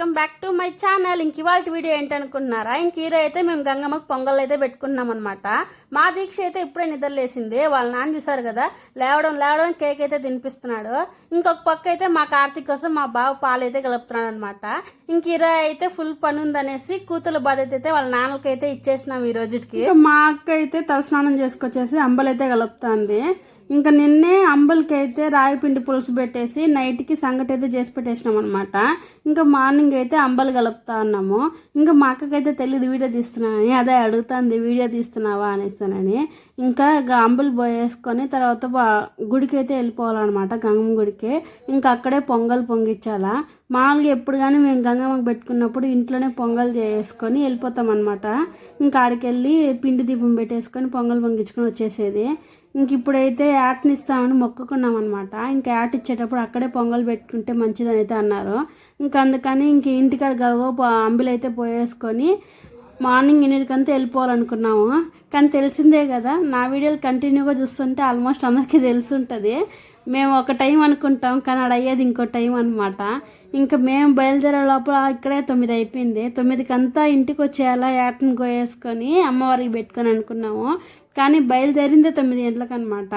Welcome back to my channel. ఇంక ఇవాళ video ఏంటనుకున్నారా ఇంక ఈరోజు అయితే మేము గంగమ్మకు పొంగల్ అయితే పెట్టుకున్నాం అనమాట మా దీక్ష అయితే ఇప్పుడే నిద్రలేసింది. వాళ్ళ నాన్న చూసారు కదా లేవడం లేవడం కేక్ అయితే తినిపిస్తున్నాడు. ఇంకొక పక్క అయితే మా కార్తీక్ కోసం మా బావ పాలు అయితే కలుపుతున్నాడు అనమాట ఇంక ఈరోజు అయితే ఫుల్ పని ఉందనేసి కూతురు బాధ్యత అయితే వాళ్ళ నాన్నలకి అయితే ఇచ్చేసినాం ఈ రోజుకి. మా అక్క అయితే తలస్నానం చేసుకొచ్చేసి అంబలైతే కలుపుతుంది. ఇంకా నిన్నే అంబలికి అయితే రాయి పిండి పులుసు పెట్టేసి నైట్కి సంగటి అయితే చేసి పెట్టేసినాం అనమాట ఇంకా మార్నింగ్ అయితే అంబలు కలుపుతా ఉన్నాము. ఇంకా మా అక్కకైతే తెలియదు వీడియో తీస్తున్నానని అదే అడుగుతుంది వీడియో తీస్తున్నావా? అనేస్తానని ఇంకా ఇక అంబలు పోయేసుకొని తర్వాత గుడికి అయితే వెళ్ళిపోవాలన్నమాట గంగమ్మ గుడికి. ఇంకా అక్కడే పొంగల్ పొంగిచ్చాలా మామూలుగా ఎప్పుడు కానీ మేము గంగమ్మకి పెట్టుకున్నప్పుడు ఇంట్లోనే పొంగల్ చేసుకొని వెళ్ళిపోతాం అనమాట ఇంకా ఆడికి వెళ్ళి పిండి దీపం పెట్టేసుకొని పొంగల్ పొంగించుకొని వచ్చేసేది. ఇంక ఇప్పుడైతే యాట్ని ఇస్తామని మొక్కుకున్నాం అనమాట ఇంకా యాట్ ఇచ్చేటప్పుడు అక్కడే పొంగల్ పెట్టుకుంటే మంచిదని అయితే అన్నారు. ఇంకా అందుకని ఇంక ఇంటికాడ గవ్వ అంబిలు అయితే పోయేసుకొని మార్నింగ్ ఎనిమిదికంతా వెళ్ళిపోవాలనుకున్నాము. కానీ తెలిసిందే కదా నా వీడియోలు కంటిన్యూగా చూస్తుంటే ఆల్మోస్ట్ అందరికీ తెలిసి ఉంటుంది మేము ఒక టైం అనుకుంటాం కానీ అడ అయ్యేది ఇంకో టైం అనమాట ఇంకా మేము బయలుదేరే లోపల ఇక్కడే తొమ్మిది అయిపోయింది. తొమ్మిదికంతా ఇంటికి వచ్చేలా యాటను కోయేసుకొని అమ్మవారికి పెట్టుకొని అనుకున్నాము. కానీ బయలుదేరిందే తొమ్మిది గంటలకు అనమాట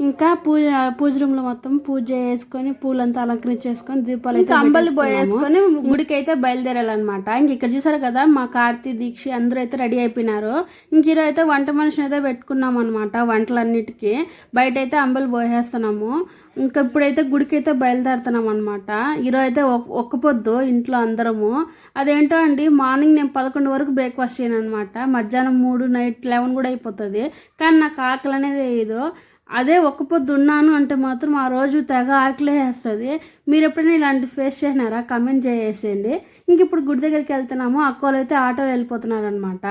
ఇంకా పూజ పూజ రూమ్లో మొత్తం పూజ చేసుకొని పూలంతా అలంకరించేసుకొని దీపాలు అయితే అంబలి పోయేసుకొని గుడికి అయితే బయలుదేరాలన్నమాట. ఇంక ఇక్కడ చూసారు కదా మా కార్తీ దీక్ష అందరూ అయితే రెడీ అయిపోయినారు. ఇంక ఈరోజు అయితే వంట మనిషిని అయితే పెట్టుకున్నాం అనమాట వంటలన్నిటికీ. బయట అయితే అంబలి పోసేస్తున్నాము ఇంకా ఇప్పుడైతే గుడికి అయితే బయలుదేరుతున్నాం అనమాట ఈరోజు అయితే ఒక్- ఒక్క పొద్దు ఇంట్లో అందరము. అదేంటో అండి మార్నింగ్ నేను పదకొండు వరకు బ్రేక్ఫాస్ట్ చేయను అనమాట మధ్యాహ్నం మూడు నైట్ లెవెన్ కూడా అయిపోతుంది. కానీ నాకు ఆకలి అనేది వేయదు అదే ఒక్క పొద్దు ఉన్నాను అంటే మాత్రం ఆ రోజు తెగ ఆకలేస్తుంది మీరు ఎప్పుడైనా ఇలాంటి ఫేస్ చేసినారా? కమెంట్ చేసేయండి. ఇంక ఇప్పుడు గుడి దగ్గరికి వెళ్తున్నాము. అక్కలు అయితే ఆటో వెళ్ళిపోతున్నారు అనమాట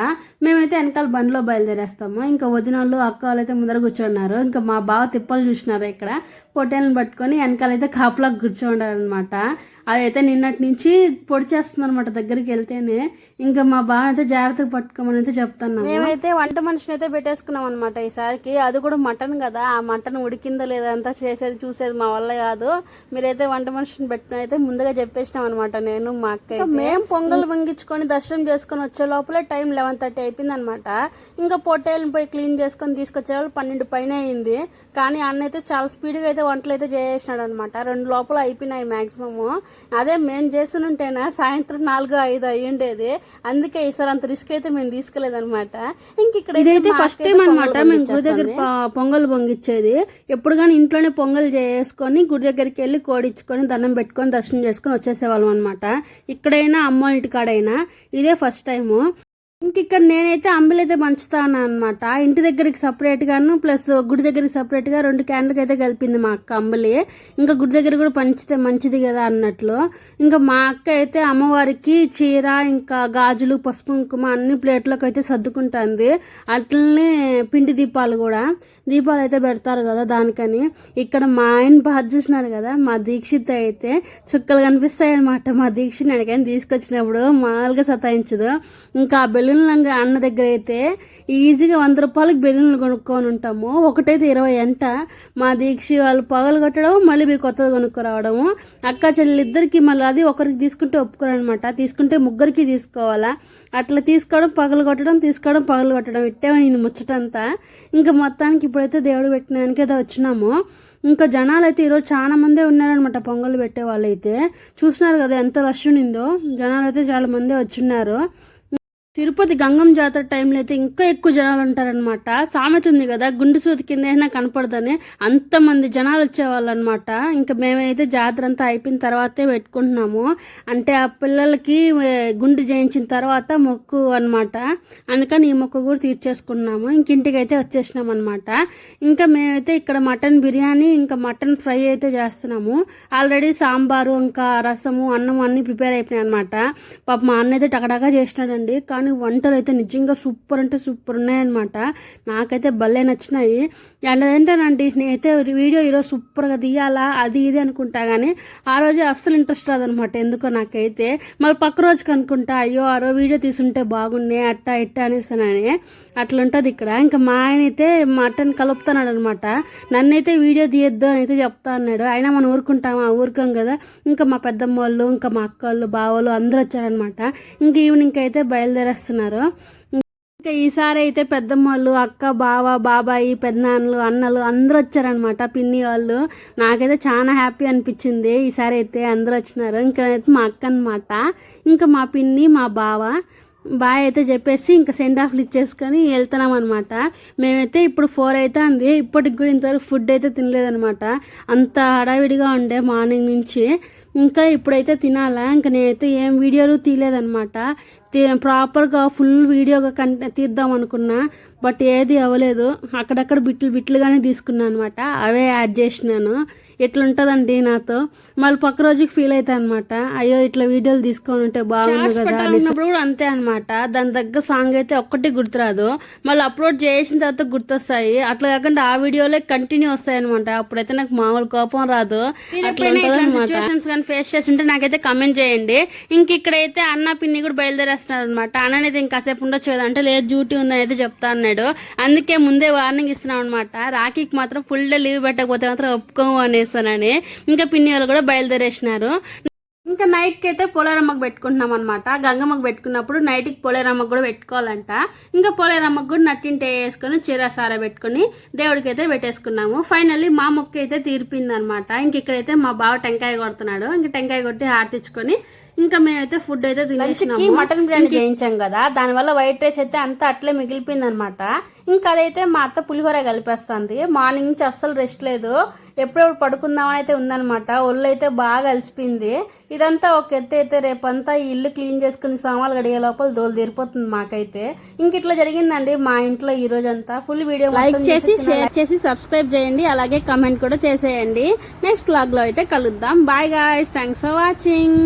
మేమైతే వెనకాల బండిలో బయలుదేరేస్తాము. ఇంకా వదినోళ్ళు అక్క వాళ్ళు అయితే ముందర కూర్చున్నారు. ఇంకా మా బావ తిప్పలు చూసినారు ఇక్కడ. పొట్టేలను పట్టుకొని వెనకాలైతే కాపులకు కూర్చోండారనమాట అదైతే నిన్నటి నుంచి పొడి చేస్తుంది అనమాట దగ్గరికి వెళ్తేనే. ఇంకా మా బావ అయితే జాగ్రత్తగా పట్టుకోమని అయితే చెప్తున్నాము. మేమైతే వంట మనిషిని అయితే పెట్టేసుకున్నాం అనమాట ఈసారికి. అది కూడా మటన్ కదా. ఆ మటన్ ఉడికిందో లేదో అంతా చేసేది చూసేది మా వల్ల కాదు. మీరైతే వంట మనిషిని పెట్టుకుని అయితే ముందుగా చెప్పేసినాం అనమాట నేను మా అక్క అయితే. మేము పొంగల్ పొంగించుకొని దర్శనం చేసుకొని వచ్చే లోపలే టైం లెవెన్ థర్టీ అయిపోయింది అనమాట ఇంకా పొట్టేళ్ళని పోయి క్లీన్ చేసుకొని తీసుకొచ్చే వాళ్ళు పన్నెండు పైన అయింది. కానీ అన్న అయితే చాలా స్పీడ్గా అయితే వంటలు అయితే చేసేసినాడు అనమాట రెండు లోపల అయిపోయినాయి మాక్సిమము. అదే మేము చేస్తుంటేనా సాయంత్రం నాలుగు ఐదు అయ్యి ఉండేది అందుకే ఈసారి అంత రిస్క్ అయితే మేము తీసుకోలేదన్నమాట. ఇంక ఇక్కడ ఇదైతే ఫస్ట్ టైం అనమాట మేము గుడి దగ్గర పొంగల్ పొంగిచ్చేది ఎప్పుడు కానీ ఇంట్లోనే పొంగల్ చేసుకొని గుడి దగ్గరికి వెళ్ళి కోడిచ్చుకొని దండం పెట్టుకొని దర్శనం చేసుకొని వచ్చేసేవాళ్ళం అనమాట ఇక్కడైనా అమ్మ ఇంటికాడైనా ఇదే ఫస్ట్ టైము. ఇంక ఇక్కడ నేనైతే అంబులైతే పంచుతాను అనమాట ఇంటి దగ్గరికి సపరేట్గాను ప్లస్ గుడి దగ్గరికి సపరేట్గా రెండు క్యాండ్లకి అయితే కలిపింది మా అక్క అంబలి. ఇంకా గుడి దగ్గర కూడా పంచితే మంచిది కదా అన్నట్లు. ఇంకా మా అక్క అయితే అమ్మవారికి చీర ఇంకా గాజులు పసుపు కుంకుమ అన్ని ప్లేట్లకు అయితే సర్దుకుంటుంది. అట్లనే పిండి దీపాలు కూడా. దీపాలు అయితే పెడతారు కదా దానికని. ఇక్కడ మా ఆయన బాగా చూసినారు కదా మా దీక్షిత్ అయితే చుక్కలు కనిపిస్తాయి అనమాట మా దీక్షిత్ ఎక్కడికైనా తీసుకొచ్చినప్పుడు మామూలుగా సతాయించదు. ఇంకా ఆ బెలూన్లు అన్న దగ్గర అయితే ఈజీగా వంద రూపాయలకి బెలూన్లు కొనుక్కొని ఉంటాము. ఒకటైతే ఇరవై అంట. మా దీక్ష వాళ్ళు పగలు కొట్టడం మళ్ళీ మీరు కొత్తది కొనుక్కురావడము. అక్క చెల్లిద్దరికి మళ్ళీ అది ఒకరికి తీసుకుంటే ఒప్పుకోరనమాట తీసుకుంటే ముగ్గురికి తీసుకోవాలా? అట్లా తీసుకోవడం పగలు కొట్టడం తీసుకోవడం పగలు కొట్టడం ఇట్టే నేను ముచ్చటంతా. ఇంకా మొత్తానికి ఇప్పుడైతే దేవుడు పెట్టిన అయితే వచ్చినాము. ఇంకా జనాలు అయితే ఈరోజు చాలా మందే ఉన్నారనమాట పొంగల్ పెట్టే వాళ్ళు అయితే చూసినారు కదా ఎంత రష్ ఉన్నిందో జనాలు అయితే చాలా మందే వచ్చిన్నారు. తిరుపతి గంగం జాతర టైంలో అయితే ఇంకా ఎక్కువ జనాలు ఉంటారనమాట సామెత ఉంది కదా గుండు సూది కింద అయినా కనపడదని అంతమంది జనాలు వచ్చేవాళ్ళు అనమాట ఇంకా మేమైతే జాతర అంతా అయిపోయిన తర్వాతే పెట్టుకుంటున్నాము. అంటే ఆ పిల్లలకి గుండు చేయించిన తర్వాత మొక్కు అనమాట అందుకని ఈ మొక్కు కూడా తీర్చేసుకున్నాము. ఇంక ఇంటికైతే అయితే వచ్చేసినాం అనమాట ఇంకా మేమైతే ఇక్కడ మటన్ బిర్యానీ ఇంకా మటన్ ఫ్రై అయితే చేస్తున్నాము. ఆల్రెడీ సాంబారు ఇంకా రసము అన్నం అన్నీ ప్రిపేర్ అయిపోయినాయి అనమాట పాప మా అన్న అయితే టకటకా చేసినాడండి. కానీ కానీ వంటలు అయితే నిజంగా సూపర్ అంటే సూపర్ ఉన్నాయన్నమాట. నాకైతే భలే నచ్చినాయి. అండ్ ఏంటంటే నేనైతే వీడియో ఈరోజు సూపర్గా తీయాలా అది ఇది అనుకుంటా కానీ ఆ రోజు అస్సలు ఇంట్రెస్ట్ రాదనమాట ఎందుకో నాకైతే. మళ్ళీ పక్క రోజుకి అనుకుంటా అయ్యో ఆ రోజు వీడియో తీసుంటే బాగుండే అట్టా ఇట్టా అనేసానని అట్లుంటుంది ఇక్కడ. ఇంకా మా ఆయన అయితే మటన్ కలుపుతున్నాడు అనమాట నన్నైతే వీడియో తీయొద్దు అని అయితే చెప్తా అన్నాడు. అయినా మనం ఊరుకుంటామా? ఊరుకోం కదా. ఇంకా మా పెద్దమ్మ వాళ్ళు ఇంకా మా అక్క వాళ్ళు బావలు అందరూ వచ్చారనమాట ఇంక ఈవినింగ్ అయితే చేస్తున్నారు. ఇంకా ఈసారి అయితే పెద్దమ్మ వాళ్ళు అక్క బావ బాబాయి పెద్దనాన్నలు అన్నలు అందరూ వచ్చారనమాట పిన్ని వాళ్ళు. నాకైతే చాలా హ్యాపీ అనిపించింది. ఈసారి అయితే అందరూ వచ్చినారు. ఇంకా అయితే మా అక్క అనమాట ఇంకా మా పిన్ని మా బావ బాయ్ అయితే చెప్పేసి ఇంకా సెండ్ ఆఫ్లు ఇచ్చేసుకొని వెళ్తున్నాం అనమాట మేమైతే ఇప్పుడు ఫోర్ అయితే అంది ఇప్పటికి కూడా ఇంతవరకు ఫుడ్ అయితే తినలేదనమాట అంత హడావిడిగా ఉండే మార్నింగ్ నుంచి. ఇంకా ఇప్పుడైతే తినాలా? ఇంకా నేనైతే ఏం వీడియోలు తీయలేదనమాట ప్రాపర్గా ఫుల్ వీడియోగా కన్ తీద్దాం అనుకున్నా బట్ ఏది అవ్వలేదు. అక్కడక్కడ బిట్లు బిట్లుగానే తీసుకున్నాను అనమాట. అవే యాడ్ చేసినాను. ఎట్లుంటుందండి నాతో? మళ్ళీ పక్క రోజుకి ఫీల్ అవుతా అనమాట అయ్యో ఇట్లా వీడియోలు తీసుకొని ఉంటే బాగుంది కదా అన్నప్పుడు కూడా అంతే అనమాట దాని దగ్గర సాంగ్ అయితే ఒక్కటి గుర్తురాదు. మళ్ళీ అప్లోడ్ చేసిన తర్వాత గుర్తొస్తాయి. అట్లా కాకుండా ఆ వీడియోలే కంటిన్యూ వస్తాయి అనమాట అప్పుడైతే నాకు మామూలు కోపం రాదు. సిచ్యువేషన్స్ కానీ ఫేస్ చేసి ఉంటే నాకైతే కమెంట్ చేయండి. ఇంక ఇక్కడైతే అన్న పిన్ని కూడా బయలుదేరేస్తున్నారు అనమాట అన్ననైతే ఇంకాసేపు ఉండొచ్చు కదా. అంటే లేదు డ్యూటీ ఉందని అయితే చెప్తా అన్నాడు. అందుకే ముందే వార్నింగ్ ఇస్తున్నాం అనమాట రాఖీకి మాత్రం ఫుల్ డే లీవ్ పెట్టకపోతే మాత్రం ఒప్పుకోము వస్తానని ఇంకా పిన్ని వాళ్ళు కూడా బయలుదేరేసినారు. ఇంకా నైట్కి అయితే పోలేరమ్మకు పెట్టుకుంటున్నాం అనమాట గంగమ్మకు పెట్టుకున్నప్పుడు నైట్కి పోలేరమ్మకు కూడా పెట్టుకోవాలంట. ఇంకా పోలేరమ్మకు కూడా నట్టింటి వేసుకొని చీర సార పెట్టుకొని దేవుడికి అయితే పెట్టేసుకున్నాము. ఫైనల్లీ మా మొక్క అయితే తీర్పింది అనమాట ఇంక ఇక్కడైతే మా బావ టెంకాయ కొడుతున్నాడు. ఇంక టెంకాయ కొట్టి హారతిచ్చుకొని ఇంకా మేమైతే ఫుడ్ అయితే తినేసినాము. మటన్ బిర్యానీ చేయించాం కదా దానివల్ల వైట్ రైస్ అయితే అంతా అట్లే మిగిలిపోయింది అనమాట ఇంకా అదైతే మా అత్త పులిహోర కలిపేస్తుంది. మార్నింగ్ నుంచి అస్సలు రెస్ట్ లేదు. ఎప్పుడెప్పుడు పడుకుందామని అయితే ఉందన్నమాట. ఒళ్ళు అయితే బాగా అలసిపోయింది. ఇదంతా ఒక ఎత్తు అయితే రేపంతా ఈ ఇల్లు క్లీన్ చేసుకుని సామాన్లు గడిగే లోపల దోలు తీరిపోతుంది మాకైతే. ఇంక ఇట్లా జరిగిందండి మా ఇంట్లో ఈ రోజంతా. ఫుల్ వీడియో లైక్ చేసి షేర్ చేసి సబ్స్క్రైబ్ చేయండి. అలాగే కమెంట్ కూడా చేసేయండి. నెక్స్ట్ బ్లాగ్లో అయితే కలుద్దాం. Bye guys thanks for watching